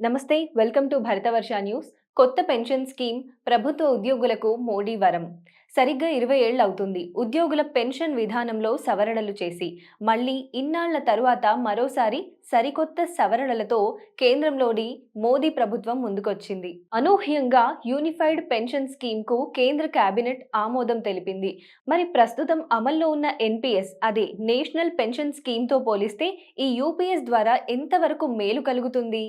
నమస్తే welcome to Bharatavarsha news కొత్త pension scheme ప్రభుత్వ ఉద్యోగులకు మోడీ వరం. సరిగ్గా ఇరవై ఏళ్ళు అవుతుంది. ఉద్యోగుల పెన్షన్ విధానంలో సవరణలు చేసి మళ్ళీ ఇన్నాళ్ళ తరువాత మరోసారి సరికొత్త సవరణలతో కేంద్రంలోని మోదీ ప్రభుత్వం ముందుకొచ్చింది. అనూహ్యంగా యూనిఫైడ్ పెన్షన్ స్కీమ్కు కేంద్ర కేబినెట్ ఆమోదం తెలిపింది. మరి ప్రస్తుతం అమల్లో ఉన్న ఎన్పిఎస్ అదే నేషనల్ పెన్షన్ స్కీమ్తో పోలిస్తే ఈ యూపీఎస్ ద్వారా ఎంతవరకు మేలు కలుగుతుంది?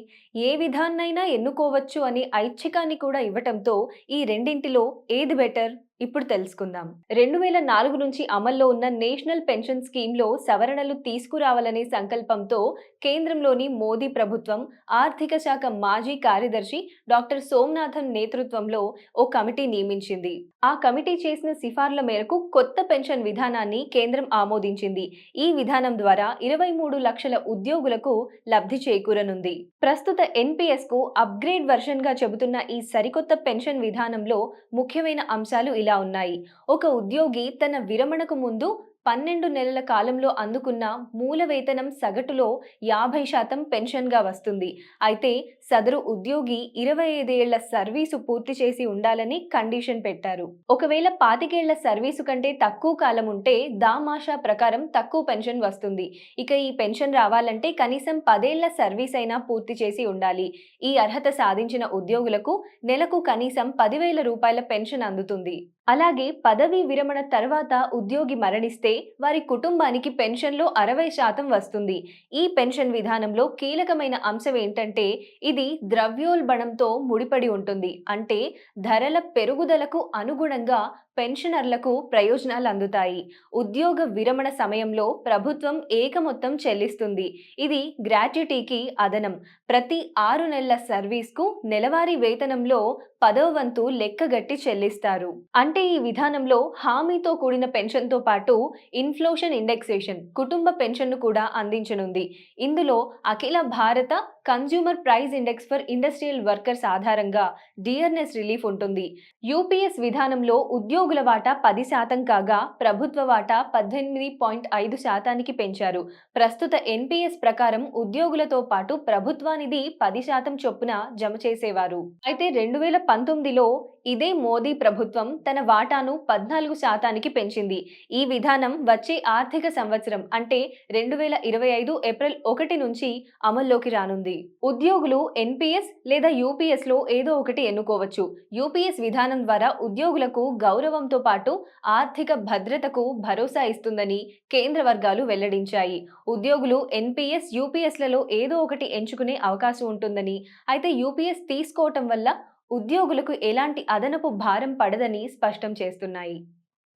ఏ విధాన్నైనా ఎన్నుకోవచ్చు అని ఐచ్ఛికాన్ని కూడా ఇవ్వటంతో ఈ రెండింటిలో ఏది బెటర్? ఇప్పుడు తెలుసుకుందాం. రెండు వేల నాలుగు నుంచి అమల్లో ఉన్న నేషనల్ పెన్షన్ స్కీమ్లో సవరణలు తీసుకురావాలనే సంకల్పంతో కేంద్రంలోని మోదీ ప్రభుత్వం ఆర్థిక శాఖ మాజీ కార్యదర్శి డాక్టర్ సోమనాథన్ నేతృత్వంలో ఓ కమిటీ నియమించింది. ఆ కమిటీ చేసిన సిఫార్ల మేరకు కొత్త పెన్షన్ విధానాన్ని కేంద్రం ఆమోదించింది. ఈ విధానం ద్వారా ఇరవై మూడు లక్షల ఉద్యోగులకు లబ్ధి చేకూరనుంది. ప్రస్తుత ఎన్పిఎస్కు అప్గ్రేడ్ వర్షన్గా చెబుతున్న ఈ సరికొత్త పెన్షన్ విధానంలో ముఖ్యమైన అంశాలు ఇలా ఉన్నాయి. ఒక ఉద్యోగి తన విరమణకు ముందు పన్నెండు నెలల కాలంలో అందుకున్న మూల వేతనం సగటులో యాభై శాతం పెన్షన్గా వస్తుంది. అయితే సదరు ఉద్యోగి ఇరవై ఐదేళ్ళ సర్వీసు పూర్తి చేసి ఉండాలని కండిషన్ పెట్టారు. ఒకవేళ పాతికేళ్ళ సర్వీసు కంటే తక్కువ కాలం ఉంటే దామాషా ప్రకారం తక్కువ పెన్షన్ వస్తుంది. ఇక ఈ పెన్షన్ రావాలంటే కనీసం పదేళ్ళ సర్వీస్ అయినా పూర్తి చేసి ఉండాలి. ఈ అర్హత సాధించిన ఉద్యోగులకు నెలకు కనీసం పదివేల రూపాయల పెన్షన్ అందుతుంది. అలాగే పదవీ విరమణ తర్వాత ఉద్యోగి మరణిస్తే వారి కుటుంబానికి పెన్షన్లో అరవై శాతం వస్తుంది. ఈ పెన్షన్ విధానంలో కీలకమైన అంశం ఏంటంటే ఇది ద్రవ్యోల్బణంతో ముడిపడి ఉంటుంది. అంటే ధరల పెరుగుదలకు అనుగుణంగా పెన్షనర్లకు ప్రయోజనాలు అందుతాయి. ఉద్యోగ విరమణ సమయంలో ప్రభుత్వం ఏక మొత్తం చెల్లిస్తుంది. ఇది గ్రాట్యుటీకి అదనం. ప్రతి ఆరు నెలల సర్వీస్కు నెలవారీ వేతనంలో పదవ వంతు లెక్కగట్టి చెల్లిస్తారు. అంటే ఈ విధానంలో హామీతో కూడిన పెన్షన్తో పాటు ఇన్ఫ్లోషన్ ఇండెక్సేషన్ కుటుంబ పెన్షన్ను కూడా అందించనుంది. ఇందులో అఖిల భారత consumer price index for industrial workers ఆధారంగా డిఆర్ఎస్ రిలీఫ్ ఉంటుంది. యూపీఎస్ విధానంలో ఉద్యోగుల వాటా పది శాతం కాగా ప్రభుత్వ వాటా పద్దెనిమిది పాయింట్ ఐదు శాతానికి పెంచారు. ప్రస్తుత ఎన్పిఎస్ ప్రకారం ఉద్యోగులతో పాటు ప్రభుత్వానిది పది శాతం చొప్పున జమ చేసేవారు. అయితే రెండు వేల పంతొమ్మిదిలో ఇదే మోదీ ప్రభుత్వం తన వాటాను పద్నాలుగు శాతానికి పెంచింది. ఈ విధానం వచ్చే ఆర్థిక సంవత్సరం అంటే రెండు వేల ఇరవై ఐదు ఏప్రిల్ ఒకటి నుంచి అమల్లోకి రానుంది. ఉద్యోగులు ఎన్పిఎస్ లేదా యూపీఎస్లో ఏదో ఒకటి ఎన్నుకోవచ్చు. యూపీఎస్ విధానం ద్వారా ఉద్యోగులకు గౌరవంతో పాటు ఆర్థిక భద్రతకు భరోసా ఇస్తుందని కేంద్ర వర్గాలు వెల్లడించాయి. ఉద్యోగులు ఎన్పిఎస్ యూపీఎస్లలో ఏదో ఒకటి ఎంచుకునే అవకాశం ఉంటుందని అయితే యూపీఎస్ తీసుకోవటం వల్ల ఉద్యోగులకు ఎలాంటి అదనపు భారం పడదని స్పష్టం చేస్తున్నాయి.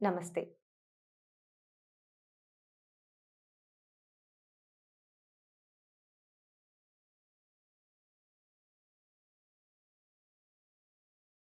నమస్తే.